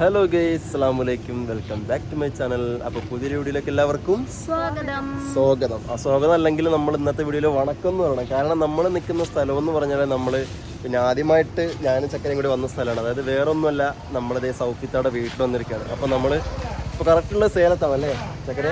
Hello guys അസ്സാം വലൈക്കും welcome back to my channel അപ്പോൾ പുതിയ വീഡിയോയിലേക്ക് എല്ലാവർക്കും സ്വാഗതം. സ്വാഗതം. ആ സ്വാഗതം അല്ലെങ്കിൽ നമ്മൾ ഇന്നത്തെ വീഡിയോയിൽ വണക്കം എന്ന് പറയണം. കാരണം നമ്മൾ നിൽക്കുന്ന സ്ഥലം എന്ന് പറഞ്ഞാൽ നമ്മൾ പിന്നെ ആദ്യമായിട്ട് ഞാനും ചക്കരയും കൂടി വന്ന സ്ഥലമാണ്. അതായത് വേറൊന്നുമല്ല നമ്മളിതേ സൗഫിത്തയുടെ വീട്ടിൽ വന്നിരിക്കുകയാണ്. അപ്പോൾ നമ്മൾ ഇപ്പോൾ കറക്റ്റുള്ള സേലത്താണ് അല്ലേ ചക്കര?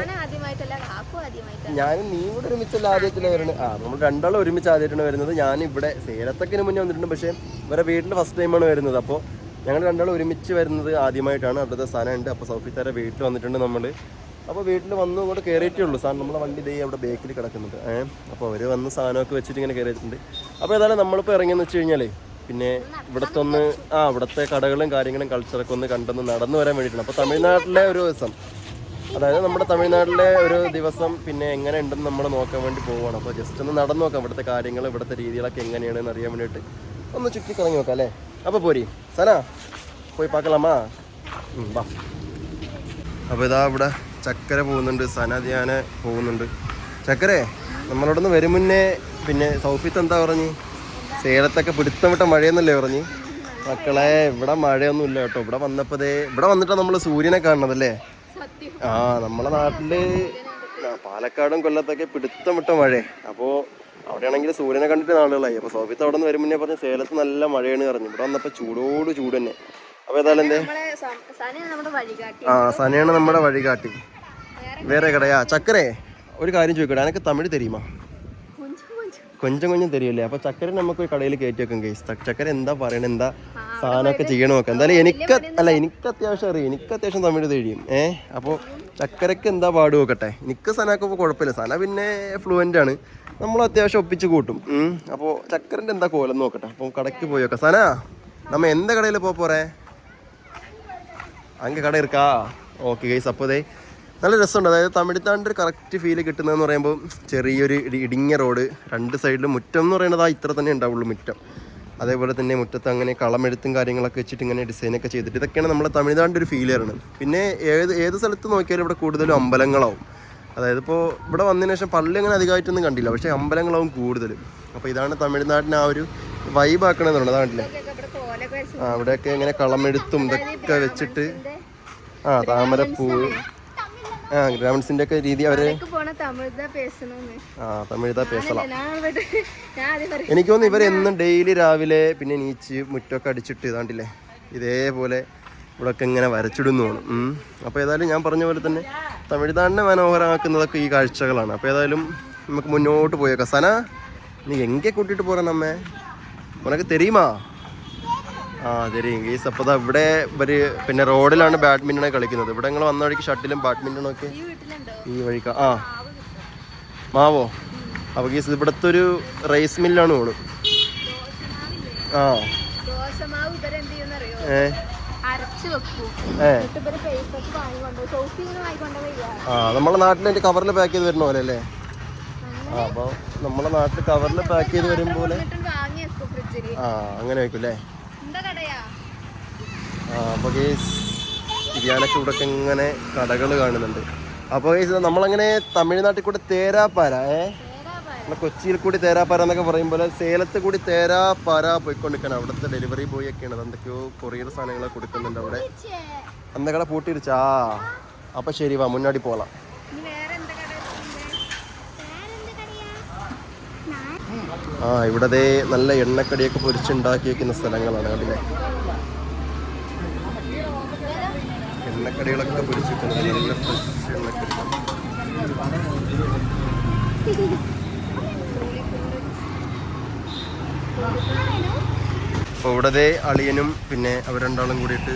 ഞാനും നീ കൂടെ ഒരുമിച്ചല്ല ആദ്യമായിട്ടാണ് വരുന്നത്? ആ നമ്മൾ രണ്ടാളും ഒരുമിച്ച് ആദ്യമായിട്ടാണ് വരുന്നത്. ഞാൻ ഇവിടെ സേലത്തൊക്കെ മുന്നേ വന്നിട്ടുണ്ട്. പക്ഷേ ഇവരെ വീട്ടിൽ ഫസ്റ്റ് ടൈമാണ് വരുന്നത്. അപ്പോൾ ഞങ്ങൾ രണ്ടാളും ഒരുമിച്ച് വരുന്നത് ആദ്യമായിട്ടാണ്. അവിടുത്തെ സാധനമുണ്ട് അപ്പോൾ സൗഫിത്താരെ വീട്ടിൽ വന്നിട്ടുണ്ട് നമ്മൾ അപ്പോൾ വീട്ടിൽ വന്ന് ഇങ്ങോട്ട് കയറിയിട്ടേ ഉള്ളൂ. സാധനം നമ്മുടെ വണ്ടി ദേ അവിടെ ബേക്കിൽ കിടക്കുന്നുണ്ട് ഏഹ് അപ്പോൾ അവർ വന്ന് സാധനമൊക്കെ വെച്ചിട്ട് ഇങ്ങനെ കയറിയിട്ടുണ്ട് അപ്പോൾ ഏതായാലും നമ്മളിപ്പോൾ ഇറങ്ങിയെന്ന് വെച്ച് കഴിഞ്ഞാൽ പിന്നെ ഇവിടുത്തെ ഒന്ന് ആ ഇവിടുത്തെ കടകളും കാര്യങ്ങളും കൾച്ചറൊക്കെ ഒന്ന് കണ്ടൊന്ന് നടന്നു വരാൻ വേണ്ടിയിട്ടാണ്. അപ്പോൾ തമിഴ്നാട്ടിലെ ഒരു ദിവസം അതായത് നമ്മുടെ തമിഴ്നാട്ടിലെ ഒരു ദിവസം പിന്നെ എങ്ങനെ ഉണ്ടെന്ന് നമ്മൾ നോക്കാൻ വേണ്ടി പോവുകയാണ് അപ്പോൾ ജസ്റ്റ് ഒന്ന് നടന്നു നോക്കാം. ഇവിടുത്തെ കാര്യങ്ങൾ ഇവിടുത്തെ രീതികളൊക്കെ എങ്ങനെയാണെന്ന് അറിയാൻ വേണ്ടിയിട്ട്. ഒന്ന് ചുറ്റി കറങ്ങി നോക്കാം അല്ലേ? അപ്പോൾ പോരി സന പോയി പാക്കലാമാ വാ. അപ്പോൾ ഇതാ ഇവിടെ ചക്കര പോകുന്നുണ്ട്. സന ധ്യാന പോകുന്നുണ്ട്. ചക്കരേ നമ്മളവിടെ നിന്ന് വരും മുന്നേ. പിന്നെ സൗഫിത്ത് എന്താ പറഞ്ഞു? സേലത്തൊക്കെ പിടുത്തം വിട്ട മഴയെന്നല്ലേ പറഞ്ഞ്? മക്കളെ ഇവിടെ മഴയൊന്നും ഇല്ല കേട്ടോ. ഇവിടെ വന്നപ്പോൾ ദേ ഇവിടെ വന്നിട്ടാണ് നമ്മൾ സൂര്യനെ കാണണതല്ലേ സത്യം. ആ നമ്മളെ നാട്ടിൽ പാലക്കാടും കൊല്ലത്തൊക്കെ പിടുത്തം വിട്ട മഴ അപ്പോൾ അവിടെയാണെങ്കിൽ സൂര്യനെ കണ്ടിട്ട് നാളുകളായി. അപ്പോൾ സോഫിത്ത് അവിടെ നിന്ന് വരുമ്പോൾ പറഞ്ഞ് സേലത്ത് നല്ല മഴയാണ് പറഞ്ഞു. ഇവിടെ വന്നപ്പോൾ ചൂടോട് ചൂട് തന്നെ. അപ്പോൾ ഏതായാലും വഴികാട്ടി. ആ സനയാണ് നമ്മുടെ വഴികാട്ടി. വേറെ കടയാ? ചക്കരെ ഒരു കാര്യം ചോദിക്കട്ടെ എനിക്ക് തമിഴ് തരുമാ? കൊഞ്ചും കൊഞ്ചും. തരില്ലേ അപ്പൊ ചക്കര നമുക്ക് കടയിൽ കയറ്റി വെക്കും കേസ് ചക്കര എന്താ പറയണ എന്താ സാധനമൊക്കെ ചെയ്യണമൊക്കെ എന്തായാലും എനിക്ക് അല്ല എനിക്ക് അത്യാവശ്യം അറിയാം. എനിക്ക് അത്യാവശ്യം തമിഴ് കഴിയും ഏ? അപ്പോൾ ചക്കരക്ക് എന്താ പാട് നോക്കട്ടെ. എനിക്ക് സനക്ക് ഇപ്പോൾ കുഴപ്പമില്ല. സന പിന്നെ ഫ്ലുവന്റ് ആണ്. നമ്മൾ അത്യാവശ്യം ഒപ്പിച്ച് കൂട്ടും. അപ്പോൾ ചക്കരന്റെ എന്താ കോലം നോക്കട്ടെ. അപ്പോൾ കടയ്ക്ക് പോയി നോക്കാം സന നമ്മ എന്ത കടയിൽ പോ പോറേ? അങ്ങ് കട ഇരിക്കാ ഓക്കെ ഗൈസ് അപ്പോൾ ദേ നല്ല രസമുണ്ട്. അതായത് തമിഴ്നാടിന്റെ ഒരു കറക്റ്റ് ഫീൽ കിട്ടുന്നതെന്ന് പറയുമ്പോൾ ചെറിയൊരു ഇടി- ഇടുങ്ങിയ റോഡ് രണ്ട് സൈഡിലും മുറ്റം എന്ന് പറയുന്നത് ആ ഇത്ര തന്നെ ഉണ്ടാവുള്ളൂ മുറ്റം. അതേപോലെ തന്നെ മുറ്റത്ത് അങ്ങനെ കളമെഴുത്തും കാര്യങ്ങളൊക്കെ വെച്ചിട്ട് ഇങ്ങനെ ഡിസൈനൊക്കെ ചെയ്തിട്ട് ഇതൊക്കെയാണ് നമ്മുടെ തമിഴ്നാടിന്റെ ഒരു ഫീൽ വരുന്നത് പിന്നെ ഏത് ഏത് സ്ഥലത്ത് നോക്കിയാലും ഇവിടെ കൂടുതലും അമ്പലങ്ങളാവും. അതായത് ഇപ്പോൾ ഇവിടെ വന്നതിന് ശേഷം പള്ളി അങ്ങനെ അധികമായിട്ടൊന്നും കണ്ടില്ല. പക്ഷേ അമ്പലങ്ങളാവും കൂടുതൽ അപ്പോൾ ഇതാണ് തമിഴ്നാടിന് ആ ഒരു വൈബ് ആക്കണമെന്നുണ്ട് അതാണല്ലേ ആ അവിടെയൊക്കെ ഇങ്ങനെ കളമെഴുത്തും ഇതൊക്കെ വെച്ചിട്ട്. ആ താമരപ്പൂ. ആ ഗ്രാമൻസിന്റെ ഒക്കെ രീതി അവർ ആ തമിഴ്താ പേസല എനിക്ക് തോന്നുന്നു ഇവർ എന്നും ഡെയിലി രാവിലെ പിന്നെ നീച്ച് മുറ്റമൊക്കെ അടിച്ചിട്ട് ഇതാണ്ടില്ലേ ഇതേപോലെ ഇവിടെയൊക്കെ ഇങ്ങനെ വരച്ചിടുന്നു അപ്പൊ അപ്പോൾ ഏതായാലും ഞാൻ പറഞ്ഞ പോലെ തന്നെ തമിഴ്നാടിനെ മനോഹരമാക്കുന്നതൊക്കെ ഈ കാഴ്ചകളാണ്. അപ്പോൾ ഏതായാലും നമുക്ക് മുന്നോട്ട് പോയേക്കാം. സന നീ എങ്കെ കൂട്ടിയിട്ട് പോരാ നമ്മെ. ഉനക്ക് തെരയുമാ ആ തെരിയും ഗീസ് അപ്പോൾ ഇവിടെ ഇവർ പിന്നെ റോഡിലാണ് ബാഡ്മിന്റൺ കളിക്കുന്നത്. ഇവിടെ നിങ്ങൾ വന്ന വഴിക്ക് ഷട്ടിലും ബാഡ്മിന്റണും ഒക്കെ? ഈ വഴിക്ക? ആ. മാവോ? അപ്പോൾ ഗീസ് ഇവിടുത്തെ ഒരു റൈസ് മില്ലാണ് പോണു ആ. ദോശമാവ് ആ നമ്മളെ നാട്ടിൽ അതിന്റെ കവറിൽ പാക്ക് ചെയ്ത് വരുന്ന പോലെ അല്ലേ? ആ അപ്പോൾ നമ്മളെ നാട്ടിൽ കവറിൽ പാക്ക് ചെയ്ത് വരും പോലെ ആ അങ്ങനെ വെക്കും അല്ലേ? ആ അപ്പോൾ ഇരിയാനൊക്കെ ഇവിടെ ഇങ്ങനെ കടകൾ കാണുന്നുണ്ട്. അപ്പോൾ ഗേസ് നമ്മളങ്ങനെ തമിഴ്നാട്ടിൽ കൂടെ തേരാപ്പാര ഏ? പേരാ പറ നമ്മളെ കൊച്ചിയിൽ കൂടി തേരാപ്പാര എന്നൊക്കെ പറയും പോലെ സേലത്ത് കൂടി തേരാപ്പാര പോയിക്കൊണ്ടിരിക്കണം അവിടുത്തെ ഡെലിവറി ബോയ് ഒക്കെയാണ്. എന്തൊക്കെയോ കൊറിയർ സാധനങ്ങളൊക്കെ കൊടുക്കുന്നുണ്ട് അവിടെ. അന്ന കട പൂട്ടിരിച്ചാ അപ്പൊ ശരി വാ മുന്നാടി പോകാം. ആ ഇവിടെ നല്ല എണ്ണക്കടിയൊക്കെ പൊരിച്ചുണ്ടാക്കി വെക്കുന്ന സ്ഥലങ്ങളാണ്. കണ്ടില്ലേ? എണ്ണക്കടികളൊക്കെ പൊരിച്ചിട്ടുണ്ട്. നല്ല ഫ്രഷ് എണ്ണക്കടി. അപ്പോൾ ഇവിടെ അളിയനും പിന്നെ അവർ രണ്ടാളും കൂടിയിട്ട്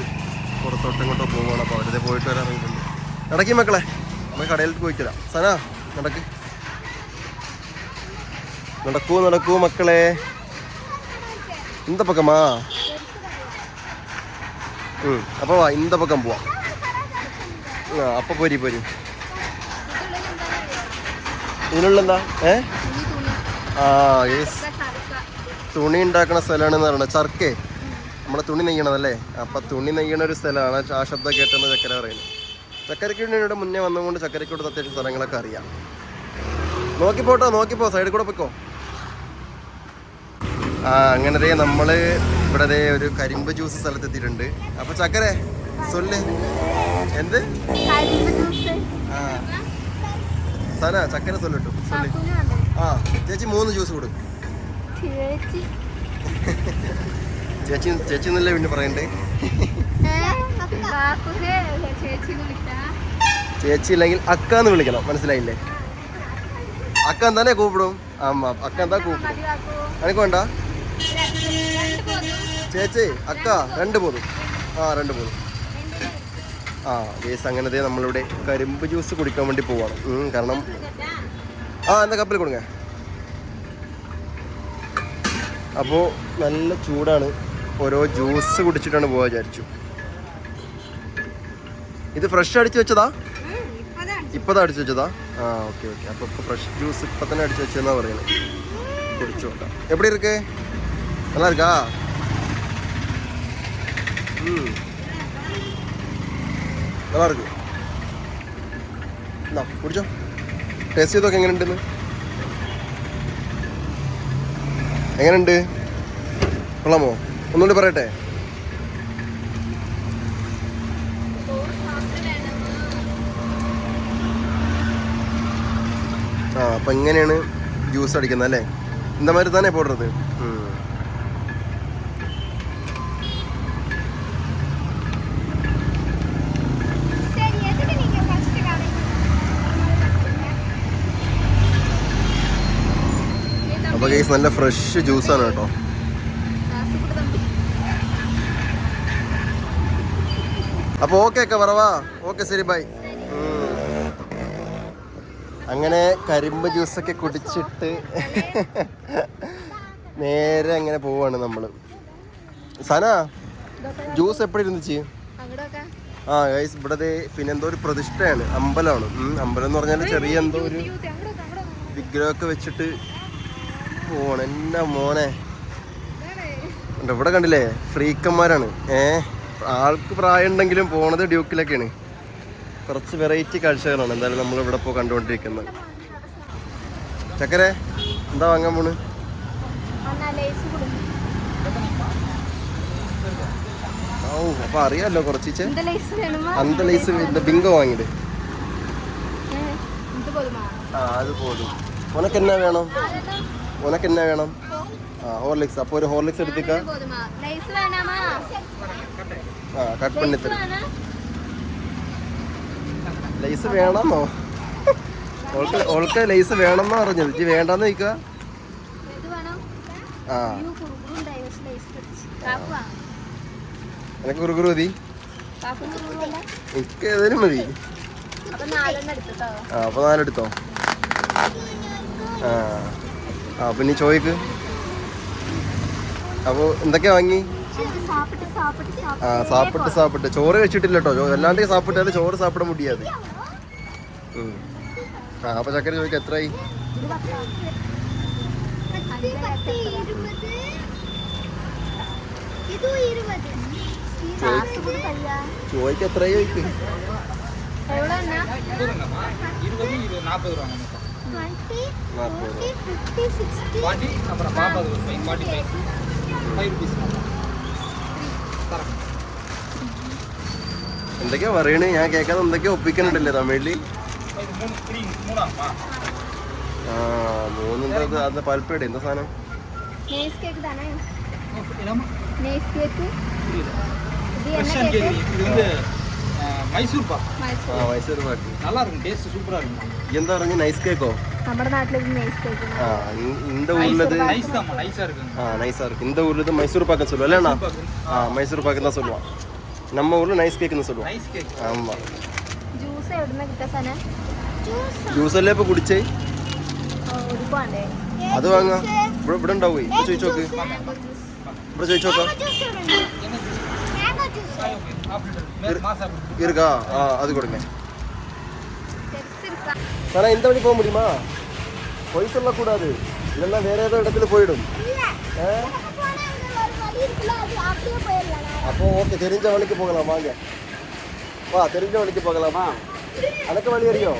പുറത്തോട്ട് ഇങ്ങോട്ടോ പോവുകയാണ്. അപ്പോൾ അവരതേ പോയിട്ട് ഇറങ്ങിയിട്ടുണ്ട് നടക്കി മക്കളെ. നമ്മൾ കടയിലേക്ക് പോയിക്കലാം സന നടക്ക്. നടക്കൂ നടക്കൂ മക്കളെ. ഇന്ത പക്കമാ ഉം, അപ്പൊ വാ ഇന്ത പക്കം പോവാം. ആ അപ്പൊ പോരി പോരി. ഇതിനുള്ള എന്താ ഏ? ആ യെസ്. തുണി ഉണ്ടാക്കുന്ന സ്ഥലമാണെന്ന് പറയുന്നത് ചർക്കേ നമ്മളെ തുണി നെയ്യണതല്ലേ? അപ്പൊ തുണി നെയ്യണ ഒരു സ്ഥലമാണ് ആ ശബ്ദം കേട്ടെന്ന് ചക്കര പറയുന്നത് ചക്കരക്കുടിയുടെ മുന്നേ വന്നുകൊണ്ട് ചക്കരക്കൂടെ അത്യാവശ്യം സ്ഥലങ്ങളൊക്കെ അറിയാം. നോക്കിപ്പോട്ടോ നോക്കിപ്പോ സൈഡിൽ കൂടെ പൊയ്ക്കോ. ആ അങ്ങനെ നമ്മൾ ഇവിടെ ഒരു കരിമ്പ് ജ്യൂസ് സ്ഥലത്തെത്തിയിട്ടുണ്ട്. അപ്പൊ ചക്കരെ സൊല്ല്. എന്ത്? ആ. സന ചക്കര സൊല്ലിട്ടു. സൊല്ല്. ആ ചേച്ചി മൂന്ന് ജ്യൂസ് കൊടുക്കും. ചേച്ചി. ചേച്ചി ചേച്ചി എന്നല്ലേ പിന്നെ പറയണ്ടേ? ചേച്ചി ഇല്ലെങ്കിൽ അക്ക എന്ന് വിളിക്കണം മനസ്സിലായില്ലേ? അക്ക എന്താണേ കൂപ്പിടും? ആമ്മ അക്ക എന്താ കൂപ്പിടും? എനിക്ക് വേണ്ട? ചേച്ചി അക്ക രണ്ട് പോതും ആ രണ്ട് പോതും ആ വേസ് അങ്ങനത്തെ നമ്മളിവിടെ കരിമ്പ് ജ്യൂസ് കുടിക്കാൻ വേണ്ടി പോവാണ്. കാരണം ആ എന്താ കപ്പിൽ കൊടുങ്ങ? അപ്പോൾ നല്ല ചൂടാണ്. ഓരോ ജ്യൂസ് കുടിച്ചിട്ടാണ് പോകാൻ വിചാരിച്ചു. ഇത് ഫ്രഷ് അടിച്ചു വെച്ചതാ? ഇപ്പതാ അടിച്ചു വെച്ചതാ? ആ ഓക്കെ ഓക്കെ അപ്പോൾ ഇപ്പൊ ഫ്രഷ് ജ്യൂസ് ഇപ്പൊ തന്നെ അടിച്ചു വെച്ചതെന്നാ പറയുന്നത് കുടിച്ചു നോക്കാം. എവിടെ ഇരിക്കേ? நல்லா இருக்கா ம் நல்லா இருக்கு குடிச்சோ டேஸ்ட் ചെയ്തൊക്കെ എങ്ങനെയുണ്ടെന്ന്. എങ്ങനെയുണ്ട്? കൊള്ളാമോ? ഒന്നുകൂടി പറയട്ടെ. ആ അപ്പം ഇങ്ങനെയാണ് ജ്യൂസ് അടിക്കുന്നത് അല്ലേ? എന്താ മാതിരി തന്നെ പോടുന്നത് കേസ് നല്ല ഫ്രഷ് ജ്യൂസാണ് കേട്ടോ. അപ്പോൾ ഓക്കെ ഒക്കെ പറവാ. ഓക്കെ ശരി ബൈ അങ്ങനെ കരിമ്പ് ജ്യൂസൊക്കെ കുടിച്ചിട്ട് നേരെ അങ്ങനെ പോവാണ് നമ്മൾ. സന ജ്യൂസ് എപ്പോഴും ഇരുന്നിച്ച്? അങ്ങോട്ടൊക്കെ ആ ഗൈസ് ഇവിടെ പിന്നെ എന്തോ ഒരു പ്രതിഷ്ഠയാണ്. അമ്പലമാണ്. അമ്പലം എന്ന് പറഞ്ഞാൽ ചെറിയ എന്തോ ഒരു വിഗ്രഹമൊക്കെ വെച്ചിട്ട് മോനെ എന്റെ മോനെ? ഇവിടെ കണ്ടില്ലേ? ഫ്രീക്കന്മാരാണ്. ഏ? ആൾക്ക് പ്രായം ഉണ്ടെങ്കിലും പോണത് ഡ്യൂക്കിലൊക്കെയാണ്. കുറച്ച് വെറൈറ്റി കാഴ്ചകളാണ് എന്തായാലും നമ്മളിവിടെ പോ കണ്ടുകൊണ്ടിരിക്കുന്നത്. ചക്കരെ എന്താ വാങ്ങാൻ പോണ്? ഓ അപ്പൊ അറിയാലോ കുറച്ചിച്ച്. അന്ത ലൈസ് ബിങ്കോ വാങ്ങിട് ആ അത് പോലും. ഉനക്കെന്നാ വേണം? ഉനക്ക് എന്നാ വേണം? ആ ഹോർലിക്സ്. അപ്പോൾ ഒരു ഹോർലിക്സ് എടുത്തിക്ക. ആ കട്ട് പണി ലൈസ് വേണമെന്നോ? ഓൾക്ക് ഓൾക്ക് ലൈസ് വേണമെന്നാ പറഞ്ഞത് ഇജ്ജ് വേണ്ടെന്ന് നിൽക്കുക ആ. കുറുകുറു മതി. എനിക്ക് ആ അപ്പോൾ നാലെടുത്തോ ആ. ആ പിന്നെ ചോദിക്ക് അപ്പോൾ എന്തൊക്കെയാ വാങ്ങി? ആ സാപ്പിട്ട് സാപ്പിട്ട്. ചോറ് കഴിച്ചിട്ടില്ല കേട്ടോ അല്ലാണ്ട് സാപ്പിട്ടാൽ ചോറ് സാപ്പിട മുടിയാത്. ആ അപ്പോൾ ചക്കര ചോദിക്കുക എത്രയായി ചോദിക്കുക എത്രയായി ചോദിക്ക് இருபது இருபது நாற்பது ரூபா நமக்கு നാൽപ്പത് രൂപ பாட்டி அப்புறம் பாப்பாது ஒரு five forty five five rupees தரேன் എന്തൊക്കെയാ പറയണേ ഞാൻ കേൾക്കാതെ എന്തൊക്കെയാ ഒപ്പിക്കുന്നുണ്ടല്ലേ തമിഴില് இது மூணு த்ரீ மூணாமா ആ മൂന്നെന്തത് അത് പൽപ്പേട് എന്താ സാധനം நேஸ் கேக் மைசூர் பாக் ആ மைசூர் മൈസൂർ പാക്ക് நல்லா இருக்கும் டேஸ்ட் சூப்பராக இருக்கும் ഈ എന്താ പറഞ്ഞ നൈസ് കേക്കോ നമ്മുടെ നാട്ടിൽ ഇത് നേസ് കേക്ക് ആ ഇ- இந்த ஊர்லது நைஸ் தான்மா நைஸாக இருக்குங்க ஆ நைஸா இருக்கு இந்த ஊர்ல இது மைசூர் பாக்குன்னு சொல்லுவோம் இல்லைண்ணா ஆ மைசூர் பாக்கு தான் சொல்லுவான் நம்ம ஊர்ல நைஸ் கேக்குன்னு சொல்லுவோம் நைஸ் கேக் ஆமா ജ്യൂസ് എവിടുന്ന കിട്ടാ സന ജ്യൂസ് അല്ലേ ഇപ്പൊ കുടിച്ചേ ഒരുപാണ്ടേ അത് വാങ്ങാ ഇവിടെ ഇവിടെ ഉണ്ടാവേ ഇവിടെ ചോദിച്ചു നോക്ക് ഇവിടെ ചോദിച്ചു നോക്കാം இருக்கா ஆ அது கொடுங்க ஆனா இந்த வழி போக முடியுமா பொய் சொல்லக்கூடாது இல்லைன்னா வேற ஏதோ இடத்துல போயிடும் ஆ? அப்போ ஓகே தெரிஞ்ச வழிக்கு போகலாம் வாங்க വാ தெரிஞ்ச വഴിക്ക് പോകലാമാ അനക്ക് വഴി അറിയോ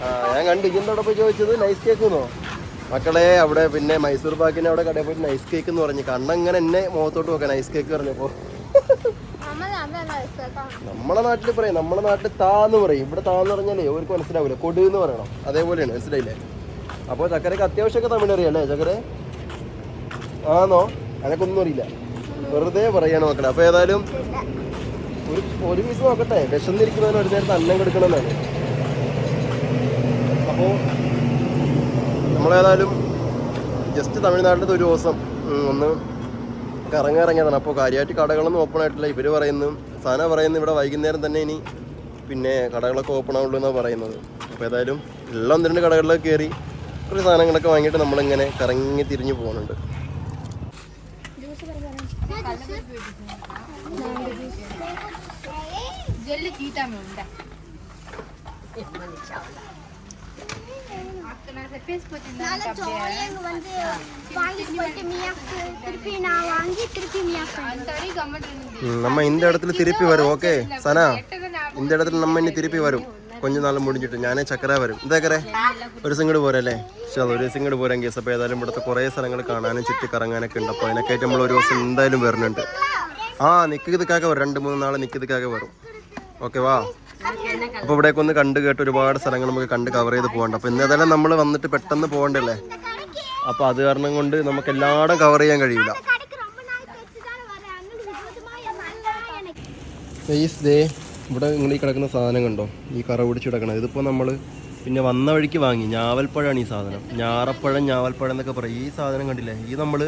ആ ഞാൻ കണ്ടു ഇന്നവിടെ പോയി ചോദിച്ചത് നൈസ് കേക്ക് എന്നോ മക്കളെ അവിടെ പിന്നെ മൈസൂർ പാക്കിന് അവിടെ കടയിൽ പോയിട്ട് നൈസ് കേക്ക് എന്ന് പറഞ്ഞു കണ്ണങ്ങനെ എന്നെ മുഖത്തോട്ട് നോക്കാം നൈസ് കേക്ക് പറഞ്ഞപ്പോ അമ്മ നമ്മൾ അതല്ല നമ്മളെ നാട്ടിൽ പറയും നമ്മളെ നാട്ടിൽ താന്ന് പറയും. ഇവിടെ താന്ന് പറഞ്ഞാലേ അവർക്ക് മനസ്സിലാവില്ല കൊടു എന്ന് പറയണം. അതേപോലെയാണ് മനസ്സിലായില്ലേ? അപ്പോൾ ചക്കരക്ക് അത്യാവശ്യമൊക്കെ തമിഴ് അറിയാം അല്ലേ ചക്കര? ആണോ അതൊക്കെ അറിയില്ല. വെറുതെ പറയാണ് മക്കളെ. അപ്പോൾ ഏതായാലും ഒരു ഒരു പീസ് നോക്കട്ടെ. വിശന്നിരിക്കുന്നതിന് ഒരു നേരത്തെ അന്നം കൊടുക്കണമെന്നാണ്. അപ്പോൾ നമ്മളേതായാലും ജസ്റ്റ് തമിഴ്നാട്ടിലത്തെ ഒരു ദിവസം ഒന്ന് കറങ്ങിറങ്ങിയതാണ് അപ്പോൾ കാര്യമായിട്ട് കടകളൊന്നും ഓപ്പൺ ആയിട്ടില്ല. ഇവർ പറയുന്നു സാധനം പറയുന്നു ഇവിടെ വൈകുന്നേരം തന്നെ ഇനി പിന്നെ കടകളൊക്കെ ഓപ്പൺ ആവുള്ളൂ എന്നാണ് പറയുന്നത്. അപ്പോൾ ഏതായാലും എല്ലാം ഒന്ന് രണ്ട് കടകളിലൊക്കെ കയറി കുറച്ച് സാധനങ്ങളൊക്കെ വാങ്ങിയിട്ട് നമ്മളിങ്ങനെ കറങ്ങി തിരിഞ്ഞു പോകുന്നുണ്ട്. ஜெல்லு கீட்டாம உண்டா வந்து வாங்கிட்டு போயிட்டு மியாக்கு திருப்பி நான் வாங்கி திருப்பி மியாக்கு தனி கமெண்ட் இருந்து ഉം, നമ്മ இந்த இடத்துல திருப்பி வரும் ஓகே സന இந்த இடத்துல നമ്മ ഇനി തിരുപ്പി വരും കൊഞ്ചു നാൾ മുടിഞ്ഞിട്ട് ഞാൻ ചക്കര വരും ഇതേക്കറെ ഒരു സിംഗിട് പോരല്ലേ പക്ഷെ അത് ഒരു സിംഗിട് പോരാൻ കേസ് അപ്പോൾ ഏതായാലും ഇവിടുത്തെ കുറേ സ്ഥലങ്ങൾ കാണാനും ചുറ്റി കറങ്ങാനൊക്കെ ഉണ്ട് അപ്പോൾ അതിനൊക്കെയായിട്ട് നമ്മൾ ഒരു ദിവസം എന്തായാലും വരുന്നുണ്ട് ആ നിൽക്കിതൊക്കെ വരും രണ്ട് മൂന്ന് നാളെ നിൽക്കിതൊക്കെ വരും ഓക്കെ വാ അപ്പൊ ഇവിടേക്ക് ഒന്ന് കണ്ടു കേട്ട് ഒരുപാട് സ്ഥലങ്ങൾ നമുക്ക് കണ്ട് കവർ ചെയ്ത് പോകണ്ട അപ്പൊ ഇന്ന് നമ്മൾ വന്നിട്ട് പെട്ടെന്ന് പോകണ്ടല്ലേ? അപ്പൊ അത് കാരണം കൊണ്ട് നമുക്ക് എല്ലാടും കവർ ചെയ്യാൻ കഴിയില്ല. ഇവിടെ നിങ്ങൾ ഈ കിടക്കുന്ന സാധനം കണ്ടോ? ഈ കറ പിടിച്ച് കിടക്കണം ഇതിപ്പോൾ നമ്മൾ പിന്നെ വന്ന വഴിക്ക് വാങ്ങി. ഞാവൽപ്പഴമാണ് ഈ സാധനം. ഞാറപ്പഴം ഞാവൽപ്പഴം എന്നൊക്കെ പറയും. ഈ സാധനം കണ്ടില്ലേ? ഈ നമ്മൾ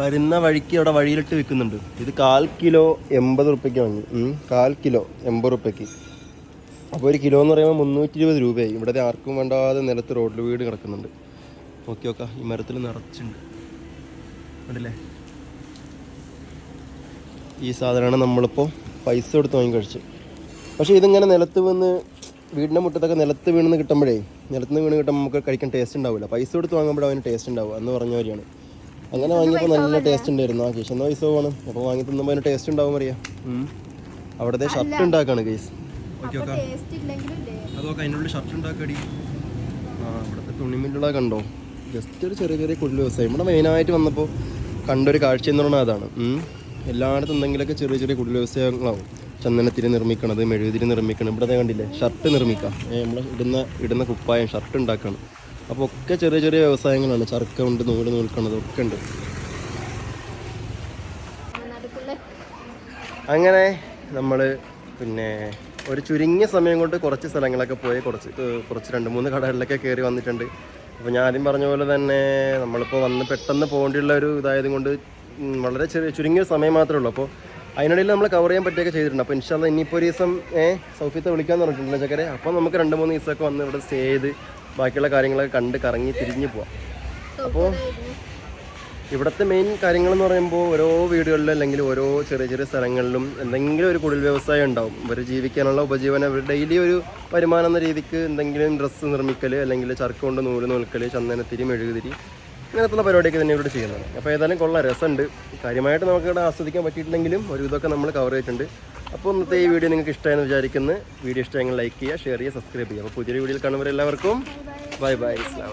വരുന്ന വഴിക്ക് അവിടെ വഴിയിലിട്ട് വിൽക്കുന്നുണ്ട്. ഇത് കാൽ കിലോ എൺപത് റുപ്യയ്ക്ക് വാങ്ങി. കാൽ കിലോ എൺപത് റുപ്യയ്ക്ക്. അപ്പോൾ ഒരു കിലോ എന്ന് പറയുമ്പോൾ മുന്നൂറ്റി ഇരുപത് രൂപയായി. ഇവിടെ ആർക്കും വേണ്ടാതെ നിലത്ത് റോഡിൽ വീട് കിടക്കുന്നുണ്ട്. ഓക്കെ ഓക്കെ ഈ മരത്തിൽ നിറച്ചുണ്ട് കണ്ടില്ലേ? ഈ സാധനമാണ് നമ്മളിപ്പോൾ പൈസ കൊടുത്ത് വാങ്ങി കഴിച്ചു പക്ഷേ ഇതിങ്ങനെ നിലത്ത് വീണ് വീടിന്റെ മുറ്റത്തൊക്കെ നിലത്ത് വീണെന്ന് കിട്ടുമ്പോഴേ നിലത്ത് നിന്ന് വീണ് കിട്ടുമ്പോൾ നമുക്ക് കഴിക്കാൻ ടേസ്റ്റ് ഉണ്ടാവില്ല. പൈസ കൊടുത്ത് വാങ്ങുമ്പോൾ അതിന് ടേസ്റ്റ് ഉണ്ടാവുക. എന്ന് പറഞ്ഞ പോലെയാണ്. അങ്ങനെ വാങ്ങിയപ്പോൾ നല്ല ടേസ്റ്റ് ഉണ്ടായിരുന്നു. ആ കേസ് എന്നാൽ പൈസ പോകണം അപ്പോൾ വാങ്ങി തിന്നുമ്പോൾ അതിന് ടേസ്റ്റ് ഉണ്ടാവും അറിയാം. അവിടുത്തെ ഷർട്ട് ഉണ്ടാക്കാണ് കേസ് അതൊക്കെ അതിന്റെ ഷർട്ട് ഉണ്ടാക്കടി. ആ ഇവിടുത്തെ തുണിമില്ലുള്ള കണ്ടോ? ജസ്റ്റ് ഒരു ചെറിയ ചെറിയ കുടിൽ വ്യവസായം. ഇവിടെ മെയിനായിട്ട് വന്നപ്പോൾ കണ്ടൊരു കാഴ്ച എന്ന് പറഞ്ഞാൽ അതാണ്. ഉം. എല്ലായിടത്തും എന്തെങ്കിലുമൊക്കെ ചെറിയ ചെറിയ കുടിൽ വ്യവസായങ്ങളാവും. ചന്ദനത്തിരി നിർമ്മിക്കണത് മെഴുകുതിരി നിർമ്മിക്കണം ഇവിടെ കണ്ടില്ലേ? ഷർട്ട് നിർമ്മിക്കാം. നമ്മൾ ഇടുന്ന ഇടുന്ന കുപ്പായം ഷർട്ട് ഉണ്ടാക്കണം. അപ്പോൾ ഒക്കെ ചെറിയ ചെറിയ വ്യവസായങ്ങളാണ്. ചർക്ക ഉണ്ട് നൂൽ നൂൽക്കണത് ഒക്കെ ഉണ്ട്. അങ്ങനെ നമ്മൾ പിന്നെ ഒരു ചുരുങ്ങിയ സമയം കൊണ്ട് കുറച്ച് സ്ഥലങ്ങളൊക്കെ പോയി കുറച്ച് കുറച്ച് രണ്ട് മൂന്ന് കടകളിലൊക്കെ കയറി വന്നിട്ടുണ്ട്. അപ്പോൾ ഞാൻ ആദ്യം പറഞ്ഞ പോലെ തന്നെ നമ്മളിപ്പോൾ വന്ന് പെട്ടെന്ന് പോകേണ്ടിയുള്ള ഒരു ഇതായത് കൊണ്ട് വളരെ ചെറിയ ചുരുങ്ങിയ സമയം മാത്രമേ ഉള്ളൂ. അപ്പോൾ അതിനിടയിൽ നമ്മൾ കവർ ചെയ്യാൻ പറ്റിയൊക്കെ ചെയ്തിട്ടുണ്ട്. അപ്പോൾ ഇൻഷാല്ല ഇനിയിപ്പോൾ ഒരു ദിവസം ഏഹ് സൗഫിയത്തെ വിളിക്കാന്ന് പറഞ്ഞിട്ടുണ്ട് ചക്കരെ. അപ്പോൾ നമുക്ക് രണ്ട് മൂന്ന് ദിവസമൊക്കെ വന്ന് ഇവിടെ സ്റ്റേ ചെയ്ത് ബാക്കിയുള്ള കാര്യങ്ങളൊക്കെ കണ്ട് കറങ്ങി തിരിഞ്ഞ് പോവാം. അപ്പോൾ ഇവിടുത്തെ മെയിൻ കാര്യങ്ങൾ എന്ന് പറയുമ്പോൾ ഓരോ വീടുകളിലും അല്ലെങ്കിൽ ഓരോ ചെറിയ ചെറിയ സ്ഥലങ്ങളിലും എന്തെങ്കിലും ഒരു കുടിൽ വ്യവസായം ഉണ്ടാവും. ഇവർ ജീവിക്കാനുള്ള ഉപജീവനം അവർ ഡെയിലി ഒരു വരുമാനം എന്ന രീതിക്ക് എന്തെങ്കിലും ഡ്രസ്സ് നിർമ്മിക്കൽ അല്ലെങ്കിൽ ചർക്ക കൊണ്ട് നൂൽ നൂൽക്കൽ ചന്ദനത്തിരി മെഴുകുതിരി ഇങ്ങനത്തുള്ള പരിപാടിയൊക്കെ തന്നെ ഇവിടെ ചെയ്യുന്നത് അപ്പോൾ ഏതായാലും കൊള്ള രസമുണ്ട്. കാര്യമായിട്ട് നമുക്ക് ഇവിടെ ആസ്വദിക്കാൻ പറ്റിയിട്ടില്ലെങ്കിലും ഒരു ഇതൊക്കെ നമ്മൾ കവർ ചെയ്തിട്ടുണ്ട്. അപ്പോൾ ഇന്നത്തെ ഈ വീഡിയോ നിങ്ങൾക്ക് ഇഷ്ടമായെന്ന് വിചാരിക്കുന്നു. വീഡിയോ ഇഷ്ടമെങ്കിൽ ലൈക്ക് ചെയ്യുക ഷെയർ ചെയ്യുക സബ്സ്ക്രൈബ് ചെയ്യുക. അപ്പോൾ പുതിയൊരു വീഡിയോയിൽ കാണുമ്പോൾ എല്ലാവർക്കും ബൈ ബൈ ഇസ്ലാം